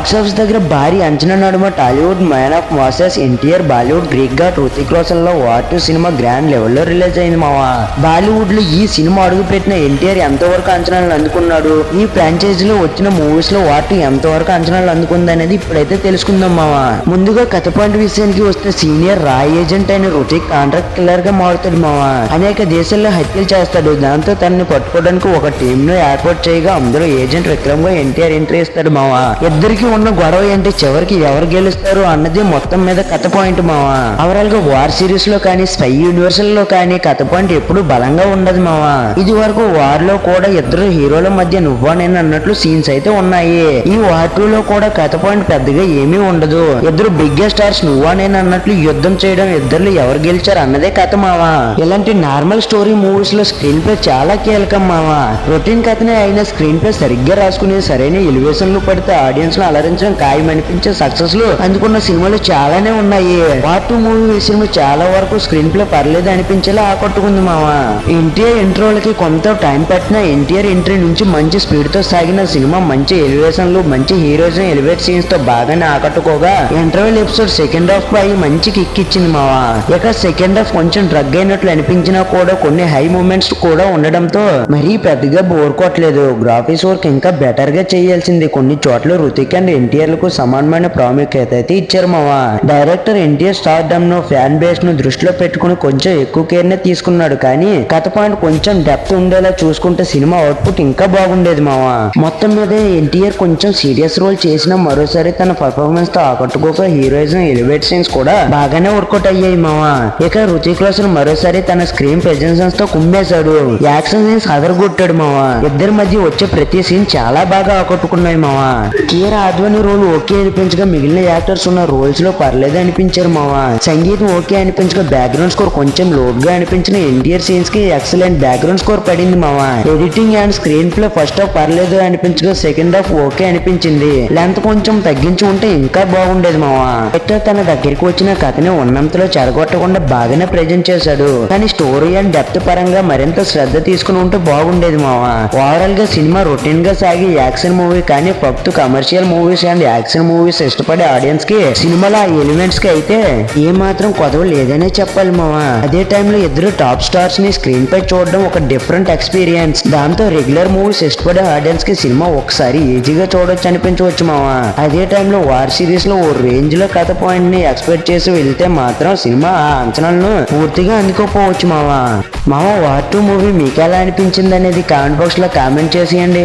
Box office దగ్గర భారీ అంచనా నడుమ Tollywood man of masses NTR Bollywood గ్రీక్గా Hrithik రోషన్లో వార్ టూ సినిమా గ్రాండ్ లెవెల్లో రిలీజ్ అయింది మావా. బాలీవుడ్లో ఈ సినిమా అడుగు పెట్టిన ఎన్టీఆర్ ఎంతవరకు అంచనాలు అందుకున్నాడు? ఈ ఫ్రాంచైజీ లో వచ్చిన మూవీస్లో వార్ టూ ఎంతవరకు అంచనాలు అందుకుంది అనేది ఇప్పుడైతే తెలుసుకుందాం మావా. ముందుగా కథ పాయింట్ విషయానికి వస్తే సీనియర్ రాయ్ ఏజెంట్ అయిన రుతిక్ కాంట్రాక్ట్ కిల్లర్గా మారుతాడు మావా. అనేక దేశాల్లో హత్యలు చేస్తాడు. దాంతో తనని పట్టుకోవడానికి ఒక టీమ్ను ఏర్పాటు చేయగా అందులో ఏజెంట్ విక్రమ్గా ఎన్టీఆర్ ఎంట్రీ ఇస్తాడు మావా. ఇద్దరికి ఉన్న గొడవ ఏంటి? చివరికి ఎవరు గెలుస్తారు అన్నది మొత్తం మీద కథ పాయింట్ మావా. ఓవరాల్గా వార్ సిరీస్లో కానీ స్పై యూనివర్సల్లో కానీ కథ పాయింట్ ఎప్పుడు బలంగా ఉండదు మావా. ఇది వరకు వార్లో కూడా ఇద్దరు హీరోల మధ్య నువ్వా నేను అన్నట్లు సీన్స్ అయితే ఉన్నాయి. ఈ వార్ టూ లో కూడా కథ పాయింట్ పెద్దగా ఏమీ ఉండదు. ఇద్దరు బిగ్గెస్ట్ స్టార్స్ నువ్వా నేను అన్నట్లు యుద్ధం చేయడం ఇద్దరు ఎవరు గెలిచారు అన్నదే కథ మావా. ఇలాంటి నార్మల్ స్టోరీ మూవీస్లో స్క్రీన్ ప్లే చాలా కీలకం మావా. రొటీన్ కథనే అయిన స్క్రీన్ ప్లే సరిగ్గా రాసుకుని సరైన ఎలివేషన్లు పడితే ఆడియన్స్ అలా అలరించడం ఖాయం అనిపించే సక్సెస్లు అందుకున్న సినిమాలు చాలానే ఉన్నాయి. పార్ట్ టూ మూవీ సినిమా చాలా వరకు స్క్రీన్ ప్లే పర్లేదు అనిపించేలా ఆకట్టుకుంది మావా ఎన్టీఆర్ ఇంట్రోలకి కొంత టైం పెట్టిన ఎన్టీఆర్ ఎంట్రీ నుంచి మంచి స్పీడ్తో సాగిన సినిమా మంచి ఎలివేషన్లు మంచి హీరోయిన్ ఎలివేట్ సీన్స్తో బాగానే ఆకట్టుకోగా. ఇంటర్వెల్ ఎపిసోడ్ సెకండ్ హాఫ్ పై మంచి కిక్ ఇచ్చింది మావా ఇక సెకండ్ హాఫ్ కొంచెం డ్రగ్ అయినట్లు అనిపించినా కూడా కొన్ని హై మూమెంట్స్ కూడా ఉండడంతో మరీ పెద్దగా బోర్ కొట్టలేదు. గ్రాఫిక్స్ వర్క్ ఇంకా బెటర్గా చేయాల్సింది. కొన్ని చోట్ల రుతిక్ అండ్ ఎన్టీఆర్లకు సమానమైన ప్రాముఖ్యత అయితే ఇచ్చారు మావా? Director NTR stardom fan బేస్ను దృష్టిలో పెట్టుకుని కొంచెం ఎక్కువ కేర్ నే తీసుకున్నాడు. కానీ కథ పాయింట్ కొంచెం డెప్త్ ఉండేలా చూసుకుంటే సినిమా అవుట్పుట్ ఇంకా బాగుండేది మావా? మొత్తం మీద ఎన్టీఆర్ కొంచెం సీరియస్ రోల్ చేసిన మరోసారి తన పర్ఫార్మెన్స్తో ఆకట్టుకోక హీరోయిజం ఎలివేట్ సీన్స్ కూడా బాగానే వర్కౌట్ అయ్యాయి మావా. ఇక రుచి రోషన్ మరోసారి తన స్క్రీన్ ప్రెజెన్సెన్స్తో కుమ్మేశాడు. యాక్షన్ సీన్స్ అదరగొట్టాడు మావా. ఇద్దరి మధ్య వచ్చే ప్రతి సీన్ చాలా బాగా ఆకట్టుకున్నాయి మావా. కీరా ఆధ్వని రోల్ ఓకే అనిపించగా మిగిలిన యాక్టర్స్ ఉన్న రోల్స్లో పర్లేదు అనిపించారు మావా. సంగీతం ఓకే అనిపించగా బ్యాక్గ్రౌండ్ స్కోర్ కొంచెం లోగా అనిపించిన ఎన్టీఆర్ సీన్స్కి ఎక్సలెంట్ బ్యాక్గ్రౌండ్ స్కోర్ పడింది మావా. Editing and screenplay first half పర్లేదు అనిపించగా సెకండ్ హాఫ్ ఓకే అనిపించింది. లెంత్ కొంచెం తగ్గించి ఉంటే ఇంకా బాగుండేది మావా. డైరెక్టర్ తన దగ్గరికి వచ్చిన కథని ఉన్నంతలో చెరగొట్టకుండా బాగానే ప్రజెంట్ చేశాడు. కానీ స్టోరీ అండ్ డెప్త్ పరంగా మరింత శ్రద్ధ తీసుకుని ఉంటే బాగుండేది మావా. ఓవరాల్గా సినిమా రొటీన్గా సాగి యాక్షన్ మూవీ కానీ ఫక్తు commercial movie movies and action movies ఇష్టపడే ఆడియన్స్కి సినిమాలో ఎలిమెంట్స్కి అయితే ఏ మాత్రం కొదవ లేదనే చెప్పాలి మావా. అదే టైంలో ఇద్దరు టాప్ స్టార్స్ని స్క్రీన్ పై చూడడం ఒక డిఫరెంట్ ఎక్స్పీరియన్స్ దాంతో రెగ్యులర్ మూవీస్ ఇష్టపడే ఆడియన్స్కి సినిమా ఒకసారి ఈజీగా చూడొచ్చు అనిపించవచ్చు మావా. అదే టైంలో వార్ సిరీస్లో ఓ రేంజ్లో కథ పాయింట్ని ఎక్స్పెక్ట్ చేసి వెళ్తే మాత్రం సినిమా ఆ అంచనాలను పూర్తిగా అందుకోపోవచ్చు మావా. మావా వార్ టూ మూవీ మీకు ఎలా అనిపించింది అనేది కామెంట్ బాక్స్లో కామెంట్ చేసేయండి.